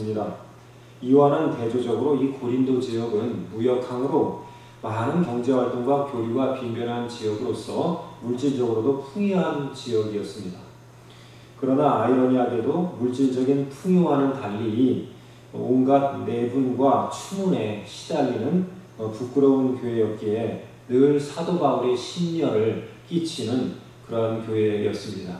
있습니다. 이와는 대조적으로 이 고린도 지역은 무역항으로 많은 경제활동과 교류가 빈변한 지역으로서 물질적으로도 풍요한 지역이었습니다. 그러나 아이러니하게도 물질적인 풍요와는 달리 온갖 내분과 추문에 시달리는 부끄러운 교회였기에 늘 사도 바울의 심려를 끼치는 그러한 교회였습니다.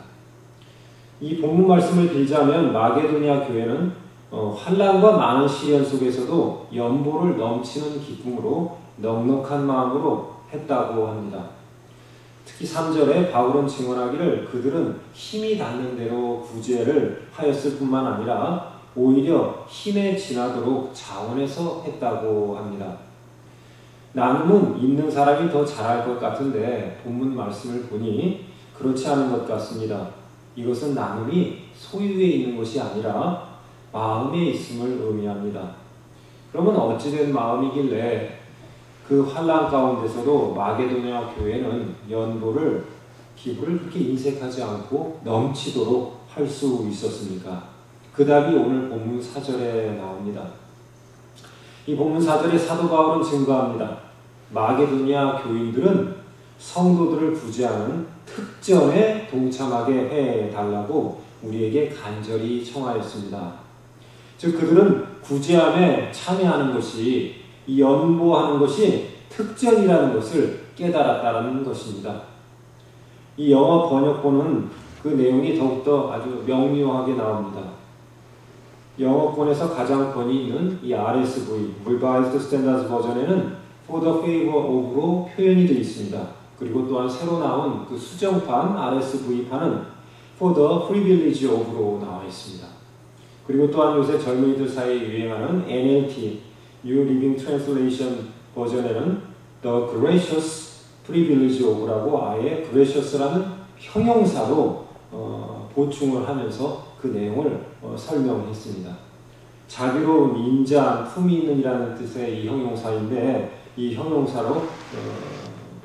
이 본문 말씀을 빌자면 마게도니아 교회는 어, 환란과 많은 시련 속에서도 연보를 넘치는 기쁨으로 넉넉한 마음으로 했다고 합니다. 특히 3절에 바울은 증언하기를 그들은 힘이 닿는 대로 구제를 하였을 뿐만 아니라 오히려 힘에 지나도록 자원해서 했다고 합니다. 나눔은 있는 사람이 더 잘할 것 같은데 본문 말씀을 보니 그렇지 않은 것 같습니다. 이것은 나눔이 소유에 있는 것이 아니라 마음에 있음을 의미합니다. 그러면 어찌된 마음이길래 그 환란 가운데서도 마게도냐 교회는 연보를 기부를 그렇게 인색하지 않고 넘치도록 할 수 있었습니까? 그 답이 오늘 본문 4절에 나옵니다. 이 본문 4절에 사도 바울은 증거합니다. 마게도냐 교인들은 성도들을 구제하는 특전에 동참하게 해달라고 우리에게 간절히 청하였습니다. 즉 그들은 구제함에 참여하는 것이 이 연보하는 것이 특전이라는 것을 깨달았다는 것입니다. 이 영어 번역본은 그 내용이 더욱더 아주 명료하게 나옵니다. 영어권에서 가장 권위 있는 이 RSV, Revised Standards 버전에는 For the favor of로 표현이 되어 있습니다. 그리고 또한 새로 나온 그 수정판 RSV판은 For the privilege of로 나와 있습니다. 그리고 또한 요새 젊은이들 사이에 유행하는 NLT, New Living Translation 버전에는 The Gracious Privilege of라고 아예 Gracious라는 형용사로 어, 보충을 하면서 그 내용을 어, 설명했습니다. 자비로운, 인자한, 품이 있는 이라는 뜻의 이 형용사인데 이 형용사로 어,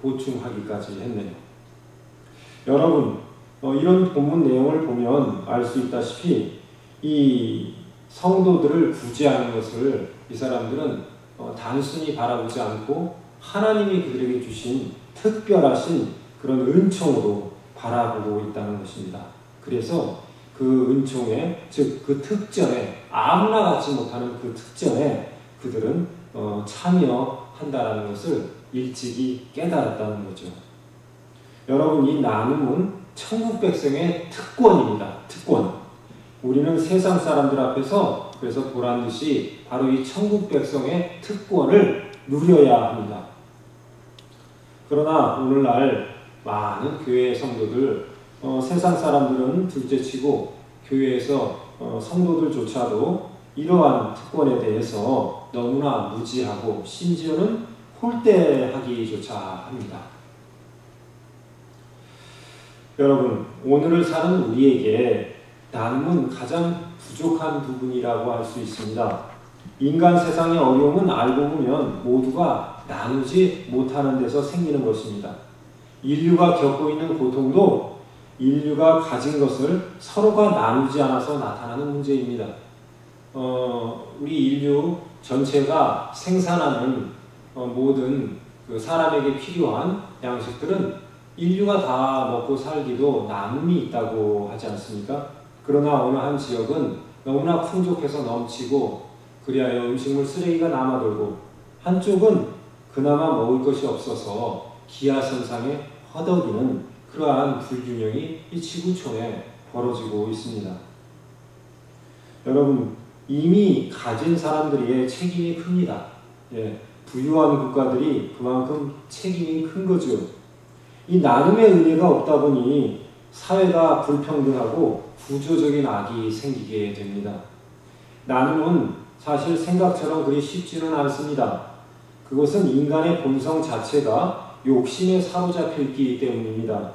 보충하기까지 했네요. 여러분, 어, 이런 본문 내용을 보면 알 수 있다시피 이 성도들을 구제하는 것을 이 사람들은 어, 단순히 바라보지 않고 하나님이 그들에게 주신 특별하신 그런 은총으로 바라보고 있다는 것입니다. 그래서 그 은총에, 즉 그 특전에 아무나 갖지 못하는 그 특전에 그들은 어, 참여한다라는 것을 일찍이 깨달았다는 거죠. 여러분 이 나눔은 천국 백성의 특권입니다. 특권. 우리는 세상 사람들 앞에서 그래서 보란 듯이 바로 이 천국 백성의 특권을 누려야 합니다. 그러나 오늘날 많은 교회 성도들, 어, 세상 사람들은 둘째치고 교회에서 어, 성도들조차도 이러한 특권에 대해서 너무나 무지하고 심지어는 홀대하기조차 합니다. 여러분, 오늘을 사는 우리에게 나눔은 가장 부족한 부분이라고 할 수 있습니다. 인간 세상의 어려움은 알고 보면 모두가 나누지 못하는 데서 생기는 것입니다. 인류가 겪고 있는 고통도 인류가 가진 것을 서로가 나누지 않아서 나타나는 문제입니다. 어, 우리 인류 전체가 생산하는 어, 모든 그 사람에게 필요한 양식들은 인류가 다 먹고 살기도 나눔이 있다고 하지 않습니까? 그러나 어느 한 지역은 너무나 풍족해서 넘치고 그리하여 음식물 쓰레기가 남아돌고 한쪽은 그나마 먹을 것이 없어서 기아선상에 허덕이는 그러한 불균형이 이 지구촌에 벌어지고 있습니다. 여러분 이미 가진 사람들의 책임이 큽니다. 예, 부유한 국가들이 그만큼 책임이 큰 거죠. 이 나눔의 은혜가 없다 보니 사회가 불평등하고 구조적인 악이 생기게 됩니다. 나눔은 사실 생각처럼 그리 쉽지는 않습니다. 그것은 인간의 본성 자체가 욕심에 사로잡혔기 때문입니다.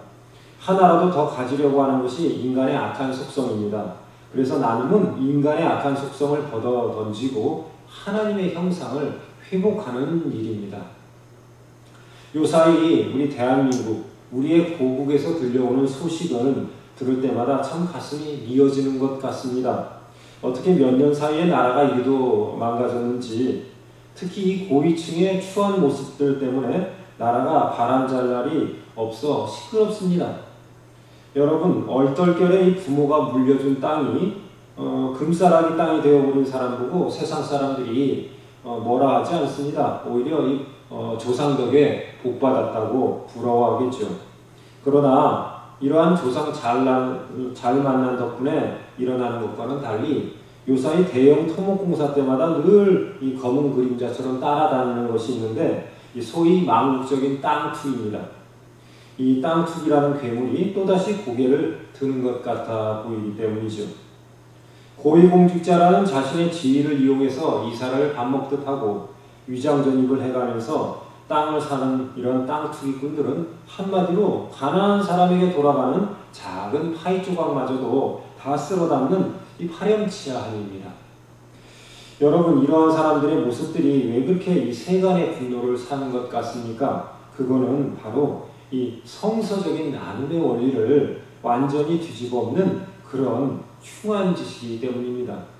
하나라도 더 가지려고 하는 것이 인간의 악한 속성입니다. 그래서 나눔은 인간의 악한 속성을 걷어 던지고 하나님의 형상을 회복하는 일입니다. 요사이 우리 대한민국, 우리의 고국에서 들려오는 소식은 들을 때마다 참 가슴이 미어지는 것 같습니다. 어떻게 몇 년 사이에 나라가 이리도 망가졌는지 특히 이 고위층의 추한 모습들 때문에 나라가 바람잘 날이 없어 시끄럽습니다. 여러분 얼떨결에 이 부모가 물려준 땅이 어, 금사라기 땅이 되어버린 사람 보고 세상 사람들이 어, 뭐라 하지 않습니다. 오히려 이 어, 조상 덕에 복 받았다고 부러워하겠죠. 그러나 이러한 조상 잘, 난, 잘 만난 덕분에 일어나는 것과는 달리 요사이 대형 토목공사 때마다 늘 이 검은 그림자처럼 따라다니는 것이 있는데 소위 망국적인 땅 투기입니다. 이 땅 투기라는 괴물이 또다시 고개를 드는 것 같아 보이기 때문이죠. 고위공직자라는 자신의 지위를 이용해서 이사를 밥 먹듯 하고 위장전입을 해가면서 땅을 사는 이런 땅 투기꾼들은 한마디로 가난한 사람에게 돌아가는 작은 파이 조각마저도 다 쓸어 담는 이 파렴치한입니다. 여러분 이러한 사람들의 모습들이 왜 그렇게 이 세간의 분노를 사는 것 같습니까? 그거는 바로 이 성서적인 나눔의 원리를 완전히 뒤집어 엎는 그런 흉한 짓이기 때문입니다.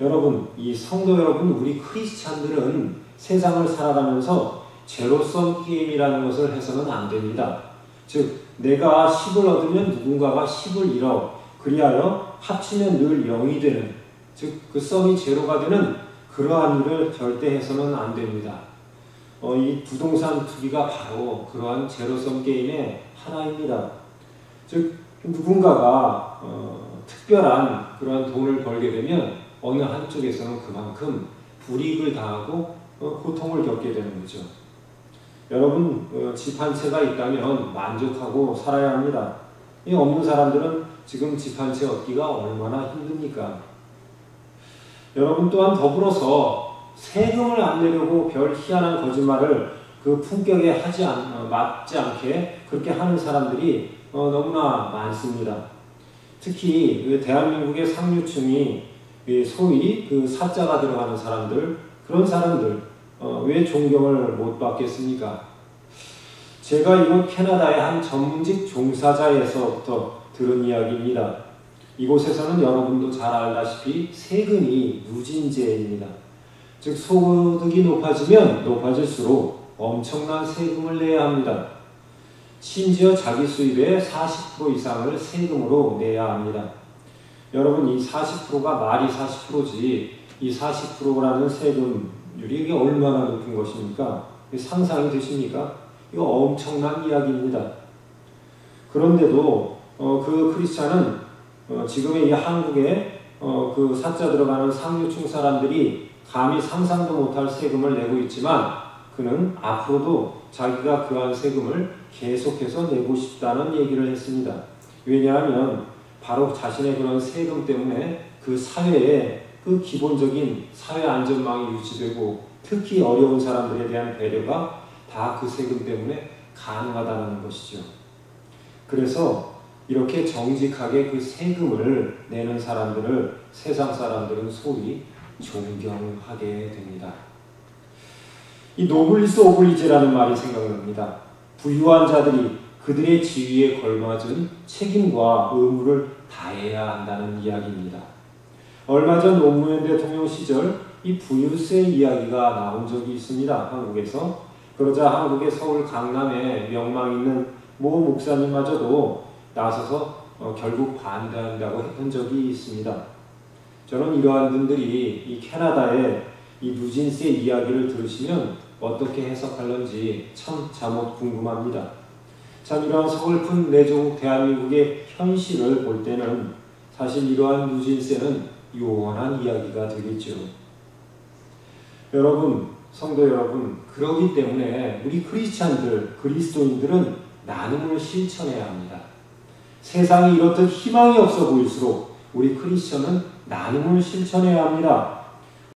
여러분, 이 성도 여러분, 우리 크리스찬들은 세상을 살아가면서 제로섬 게임이라는 것을 해서는 안 됩니다. 즉, 내가 10을 얻으면 누군가가 10을 잃어. 그리하여 합치면 늘 0이 되는, 즉, 그 썸이 제로가 되는 그러한 일을 절대 해서는 안 됩니다. 어, 이 부동산 투기가 바로 그러한 제로섬 게임의 하나입니다. 즉, 누군가가 어, 특별한 그러한 돈을 벌게 되면 어느 한쪽에서는 그만큼 불이익을 당하고 어, 고통을 겪게 되는 거죠. 여러분 어, 집한 채가 있다면 만족하고 살아야 합니다. 이 없는 사람들은 지금 집 한 채 얻기가 얼마나 힘듭니까? 여러분 또한 더불어서 세금을 안 내려고 별 희한한 거짓말을 그 품격에 하지 않, 어, 맞지 않게 그렇게 하는 사람들이 어, 너무나 많습니다. 특히 그 대한민국의 상류층이 소위 그 사자가 들어가는 사람들 그런 사람들 어, 왜 존경을 못 받겠습니까? 제가 이곳 캐나다의 한 전문직 종사자에서부터 들은 이야기입니다. 이곳에서는 여러분도 잘 알다시피 세금이 누진제입니다. 즉 소득이 높아지면 높아질수록 엄청난 세금을 내야 합니다. 심지어 자기 수입의 40% 이상을 세금으로 내야 합니다. 여러분 이 40%가 말이 40%지 이 40%라는 세금률이 이게 얼마나 높은 것입니까? 상상이 되십니까? 이거 엄청난 이야기입니다. 그런데도 어, 그 크리스찬은 어, 지금의 이 한국에 어, 그 사자 들어가는 상류층 사람들이 감히 상상도 못할 세금을 내고 있지만 그는 앞으로도 자기가 그러한 세금을 계속해서 내고 싶다는 얘기를 했습니다. 왜냐하면 바로 자신의 그런 세금 때문에 그 사회에 그 기본적인 사회 안전망이 유지되고 특히 어려운 사람들에 대한 배려가 다 그 세금 때문에 가능하다는 것이죠. 그래서 이렇게 정직하게 그 세금을 내는 사람들을 세상 사람들은 소위 존경하게 됩니다. 이 노블리스 오블리제라는 말이 생각납니다. 부유한 자들이 그들의 지위에 걸맞은 책임과 의무를 다해야 한다는 이야기입니다. 얼마 전 노무현 대통령 시절 이 부유세 이야기가 나온 적이 있습니다. 한국에서. 그러자 한국의 서울 강남에 명망 있는 모 목사님마저도 나서서 어, 결국 반대한다고 했던 적이 있습니다. 저는 이러한 분들이 이 캐나다의 이 누진세 이야기를 들으시면 어떻게 해석할런지 참 자못 궁금합니다. 참 이러한 서글픈 내종 대한민국의 현실을 볼 때는 사실 이러한 누진세는 요원한 이야기가 되겠죠. 여러분, 성도 여러분, 그러기 때문에 우리 크리스찬들, 그리스도인들은 나눔을 실천해야 합니다. 세상이 이렇듯 희망이 없어 보일수록 우리 크리스천은 나눔을 실천해야 합니다.